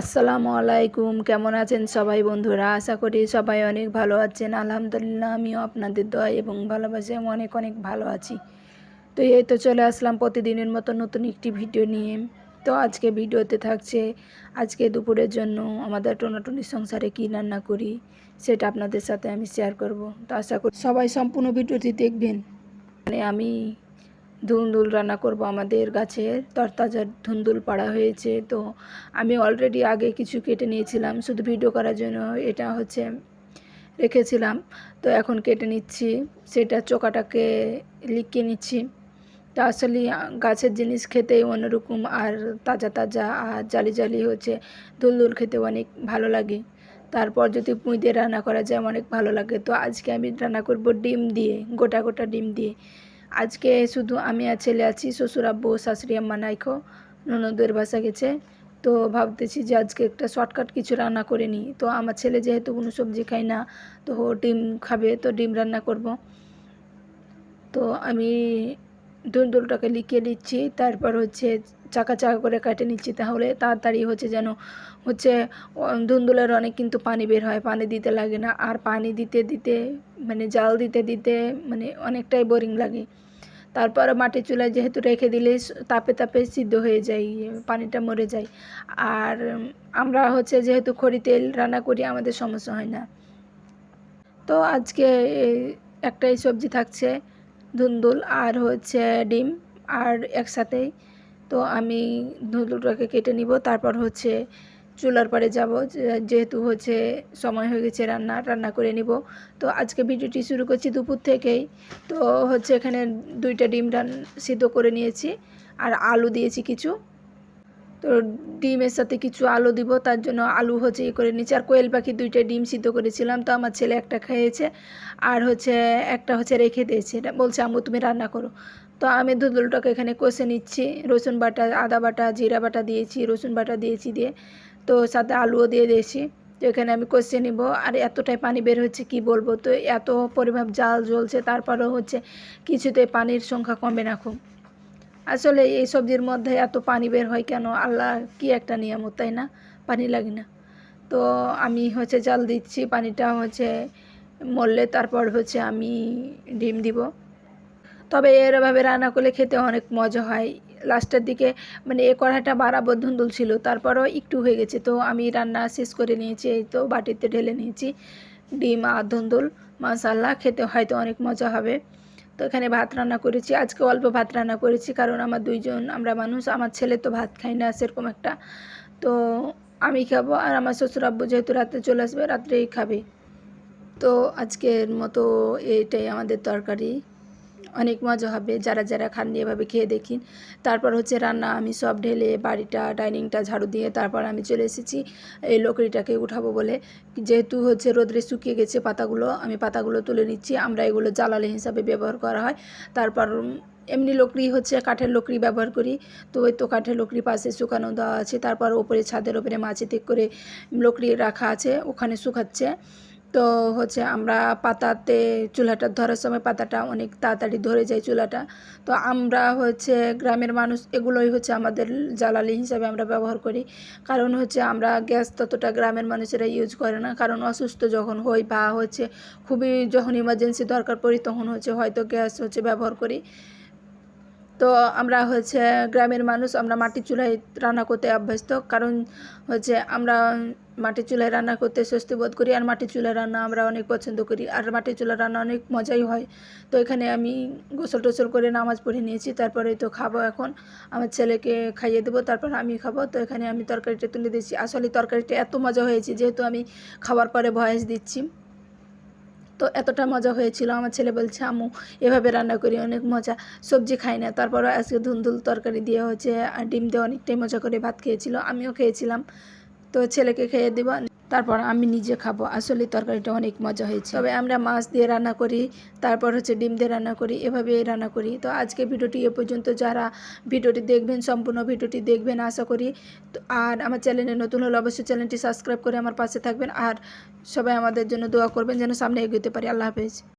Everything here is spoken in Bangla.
আসসালামু আলাইকুম। কেমন আছেন সবাই বন্ধুরা? আশা করি সবাই অনেক ভালো আছেন। আলহামদুলিল্লাহ, আমিও আপনাদের দোয়া এবং ভালোবাসে অনেক অনেক ভালো আছি। তো এই তো চলে আসলাম প্রতিদিনের মতো নতুন একটি ভিডিও নিয়ে। তো আজকে ভিডিওতে থাকছে, আজকে দুপুরের জন্য আমাদের টোনাটুনির সংসারে কী রান্না করি সেটা আপনাদের সাথে আমি শেয়ার করব। তো আশা করি সবাই সম্পূর্ণ ভিডিওটি দেখবেন। মানে আমি ধুন্দুল রান্না করব আমাদের গাছের তরতাজা ধুন্দুল পাড়া হয়েছে। তো আমি অলরেডি আগে কিছু কেটে নিয়েছিলাম। শুধু ভিডিও করার জন্য এটা হচ্ছে রেখেছিলাম। তো এখন কেটে নিচ্ছি। সেটা চোকাটাকে লিখিয়ে নিচ্ছি। তো আসলে গাছের জিনিস খেতেই অন্যরকম আর তাজা তাজা আর জালি জালি হচ্ছে। দুলদুল খেতে অনেক ভালো লাগে। তারপর যদি পুঁই দিয়ে রান্না করা যায় অনেক ভালো লাগে। তো আজকে আমি রান্না করব ডিম দিয়ে, গোটা গোটা ডিম দিয়ে। আজকে শুধু আমি আর ছেলে আছি, শ্বশুর আব্বু, শাশুড়ি আম্মা নাইখো ননদের বাসা গেছে। তো ভাবতেছি যে আজকে একটা শর্টকাট কিছু রান্না করে নিই। তো আমার ছেলে যেহেতু কোনো সবজি খায় না, তো ও ডিম খাবে, তো ডিম রান্না করব। তো আমি দুলদুলটাকে লিখিয়ে নিচ্ছি তারপর হচ্ছে চাকা চাকা করে কাটে নিচ্ছি, তাহলে তাড়াতাড়ি হচ্ছে যেন হচ্ছে ধুন্দুলের অনেক কিন্তু পানি বের হয়, পানি দিতে লাগে না। আর পানি দিতে দিতে মানে জাল দিতে দিতে মানে অনেকটাই বোরিং লাগে। তারপর মাটির চুলায় যেহেতু রেখে দিলে তাপে তাপে সিদ্ধ হয়ে যায়, পানিটা মরে যায়। আর আমরা হচ্ছে যেহেতু খড়ি তেল রান্না করি, আমাদের সমস্যা হয় না। তো আজকে একটাই সবজি থাকছে ধুন্দুল আর হচ্ছে ডিম আর একসাথেই। তো আমি ধুন্দুলটাকে কেটে নিব, তারপর হচ্ছে চুলার পরে যাব যেহেতু হচ্ছে সময় হয়ে গেছে রান্না রান্না করে নিব। তো আজকে ভিডিওটি শুরু করছি দুপুর থেকেই। তো হচ্ছে এখানে দুইটা ডিম রান, সিদ্ধ করে নিয়েছি আর আলু দিয়েছি কিছু। তো ডিমের সাথে কিছু আলু দিব, তার জন্য আলু হচ্ছে ই করে নিচ্ছি আর কোয়েল পাখি দুইটা ডিম সিদ্ধ করেছিলাম, তো আমার ছেলে একটা খেয়েছে আর হচ্ছে একটা হচ্ছে রেখে দিয়েছে। বলছে আমু তুমি রান্না করো। তো আমি ধুদুলটাকে এখানে কষে নিচ্ছি। রসুন বাটা, আদা বাটা, জিরা বাটা দিয়েছি, রসুন বাটা দিয়েছি দিয়ে। তো সাথে আলুও দিয়ে দিয়েছি। তো এখানে আমি কষিয়ে নিব। আর এতটাই পানি বের হচ্ছে কি বলব? তো এত পরিমাপ জাল জ্বলছে, তারপরেও হচ্ছে কিছুতে পানির সংখ্যা কমবে না খুব। আসলে এই সবজির মধ্যে এত পানি বের হয় কেন? আল্লাহ কি একটা নিয়ামত, তাই না? পানি লাগে না। তো আমি হচ্ছে জাল দিচ্ছি, পানিটা হচ্ছে মরলে তারপর হচ্ছে আমি ডিম দিব। তবে এরভাবে রান্না করলে খেতে অনেক মজা হয়। লাস্টের দিকে মানে এ কড়াইটা বারাবর ধুন্দুল ছিল তারপরও একটু হয়ে গেছে। তো আমি রান্না শেষ করে নিয়েছি, এই তো বাটিতে ঢেলে নিয়েছি। ডিম আর ধুন্দুল মশাল্লা খেতে হয়তো অনেক মজা হবে। তো এখানে ভাত রান্না করেছি। আজকে অল্প ভাত রান্না করেছি, কারণ আমার দুইজন, আমরা মানুষ, আমার ছেলে তো ভাত খাই না, সেরকম একটা। তো আমি খাব আর আমার শ্বশুর আব্বু যেহেতু রাত্রে চলে আসবে, রাত্রেই খাবে। তো আজকের মতো এটাই আমাদের তরকারি। অনেক মজা হবে। যারা যারা খান এভাবে খেয়ে দেখিন। তারপর হচ্ছে রান্না, আমি সব ঢেলে বাড়িটা, ডাইনিংটা ঝাড়ু দিয়ে তারপর আমি চলে এসেছি এই লকড়িটাকে উঠাবো বলে। যেহেতু হচ্ছে রোদ্রে শুকিয়ে গেছে পাতাগুলো, আমি পাতাগুলো তুলে নিচ্ছি। আমরা এগুলো জ্বালালে হিসাবে ব্যবহার করা হয়। তারপর এমনি লকড়ি হচ্ছে কাঠের লকড়ি ব্যবহার করি। তো ওই তো কাঠের লকড়ি পাশে শুকানো দেওয়া আছে। তারপর ওপরে ছাদের ওপরে মাছি ঠিক করে লকড়ি রাখা আছে। ওখানে শুকাচ্ছে। তো হচ্ছে আমরা পাতাতে চুলাটা ধরার সময় পাতাটা অনেক তাড়াতাড়ি ধরে যায় চুলাটা। তো আমরা হচ্ছে গ্রামের মানুষ এগুলোই হচ্ছে আমাদের জ্বালালি হিসাবে আমরা ব্যবহার করি। কারণ হচ্ছে আমরা গ্যাস ততটা গ্রামের মানুষেরা ইউজ করে না। কারণ অসুস্থ যখন হই বা হচ্ছে খুবই যখন ইমার্জেন্সি দরকার পড়ি তখন হচ্ছে হয়তো গ্যাস হচ্ছে ব্যবহার করি। তো আমরা হচ্ছে গ্রামের মানুষ, আমরা মাটির চুলায় রান্না করতে অভ্যস্ত। কারণ হচ্ছে আমরা মাটির চুলায় রান্না করতে স্বস্তি বোধ করি, আর মাটির চুলায় রান্না আমরা অনেক পছন্দ করি, আর মাটির চুলার রান্না অনেক মজাই হয়। তো এখানে আমি গোসল টোসল করে নামাজ পড়ে নিয়েছি, তারপরে তো খাব এখন। আমার ছেলেকে খাইয়ে দেবো, তারপর আমি খাব। তো এখানে আমি তরকারিটা তুলে দিচ্ছি আসলে তরকারিটা এত মজা হয়েছে, যেহেতু আমি খাবার পরে ভয়েস দিচ্ছি। তো এতটা মজা হয়েছিল। আমার ছেলে বলছে আমু এভাবে রান্না করি অনেক মজা। সবজি খাই না। তারপরও আজকে ধুন্দুল তরকারি দিয়ে হচ্ছে ডিম দিয়ে অনেকটাই মজা করে ভাত খেয়েছিল। আমিও খেয়েছিলাম। তো ছেলেকে খেয়ে দেবো। তারপর আমি নিজে খাব। আসলে তরকারিটা অনেক মজা হয়েছে। তবে আমরা মাছ দিয়ে রান্না করি, তারপর হচ্ছে ডিম দিয়ে রান্না করি এভাবে রান্না করি। তো আজকে ভিডিওটি এ পর্যন্ত। যারা ভিডিওটি দেখবেন, সম্পূর্ণ ভিডিওটি দেখবেন, আশা করি। আর আমার চ্যানেলে নতুন হলে অবশ্যই চ্যানেলটি সাবস্ক্রাইব করে আমার পাশে থাকবেন। আর সবাই আমাদের জন্য দোয়া করবেন যেন সামনে এগোতে পারি। আল্লাহ হাফেজ।